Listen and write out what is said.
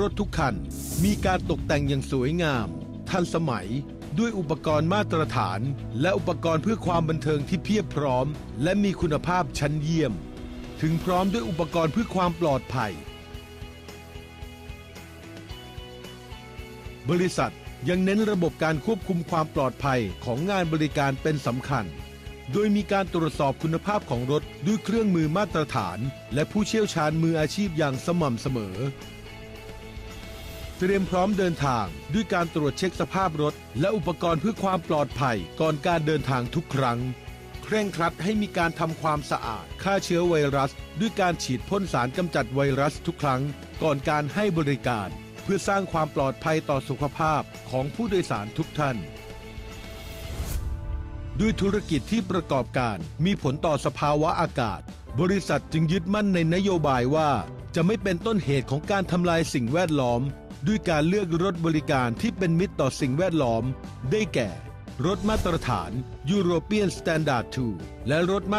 รถทุกคันมีการตกแต่งอย่างสวยงาม ทันสมัยด้วยอุปกรณ์มาตรฐาน และอุปกรณ์เพื่อความบันเทิงที่เพียบพร้อม และมีคุณภาพชั้นเยี่ยม ถึงพร้อมด้วยอุปกรณ์เพื่อความปลอดภัย บริษัทยังเน้นระบบการควบคุมความปลอดภัยของงานบริการเป็นสำคัญ โดยมีการตรวจสอบคุณภาพของรถด้วยเครื่องมือมาตรฐาน และผู้เชี่ยวชาญมืออาชีพอย่างสม่ำเสมอ เตรียมพร้อมเดินทาง ด้วยการตรวจเช็คสภาพรถ และอุปกรณ์เพื่อความปลอดภัยก่อนการเดินทางทุกครั้ง เคร่งครัดให้มีการทำความสะอาดฆ่าเชื้อไวรัส ด้วยการฉีดพ่นสารกำจัดไวรัสทุกครั้ง ก่อนการให้บริการ เพื่อสร้างความปลอดภัยต่อสุขภาพของผู้โดยสารทุกท่าน ด้วยธุรกิจที่ประกอบการมีผลต่อสภาวะอากาศ บริษัทจึงยึดมั่นในนโยบายว่า จะไม่เป็นต้นเหตุของการทำลายสิ่งแวดล้อม ด้วยการเลือกรถบริการที่เป็นมิตรต่อสิ่งแวดล้อม ได้แก่ รถมาตรฐาน European Standard 2 และรถมา